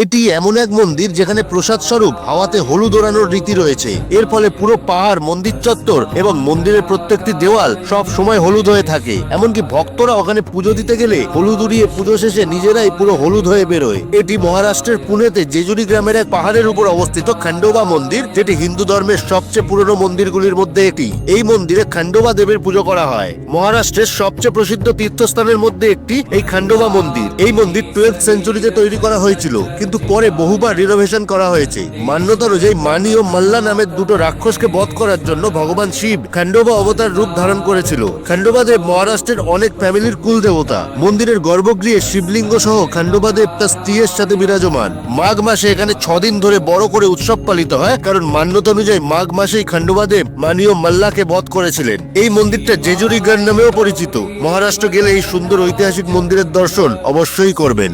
এটি এমন এক মন্দির যেখানে প্রসাদ স্বরূপ হাওয়াতে হলুদ ওড়ানোর রীতি রয়েছে। এর ফলে পুরো পাহাড়, মন্দির চত্বর এবং মন্দিরের প্রত্যেকটি দেওয়াল সব সময় হলুদ হয়ে থাকে। এমনকি ভক্তরা ওখানে পুজো দিতে গেলে হলুদ উড়িয়ে পুজো শেষে নিজেরাই পুরো হলুদ হয়ে বেরোয়। এটি মহারাষ্ট্রের পুনেতে জেজুরি গ্রামের এক পাহাড়ের উপর অবস্থিত খান্ডোবা মন্দির, যেটি হিন্দু ধর্মের সবচেয়ে পুরনো মন্দিরগুলির মধ্যে এটি এই মন্দিরে খান্ডোবা দেবের পুজো করা হয়। মহারাষ্ট্রের সবচেয়ে প্রসিদ্ধ তীর্থস্থানের মধ্যে একটি এই খান্ডোবা মন্দির। এই মন্দির টুয়েলভ সেঞ্চুরিতে তৈরি করা হয়েছিল, কিন্তু পরে বহুবার রিনোভেশন করা হয়েছে। মান্যতা অনুযায়ী মানি ও মাল্লা নামের দুটো রাক্ষসকে বধ করার জন্য ভগবান শিব খান্ডোবা অবতার রূপ ধারণ করেছিল। খান্ডোবা মহারাষ্ট্রের অনেক ফ্যামিলির কুল দেবতা। মন্দিরের গর্ভগৃহে শিবলিঙ্গ সহ খান্ডোবা দেব তার স্ত্রীর সাথে বিরাজমান। মাঘ মাসে এখানে ছদিন ধরে বড় করে উৎসব পালিত হয়, কারণ মান্যতা অনুযায়ী মাঘ মাসেই খান্ডোবা মানি ও মাল্লাকে বধ করেছিলেন। এই মন্দিরটা জেজুরি গড় নামেও পরিচিত। মহারাষ্ট্র গেলে এই সুন্দর ঐতিহাসিক মন্দিরের দর্শন অবশ্যই করবেন।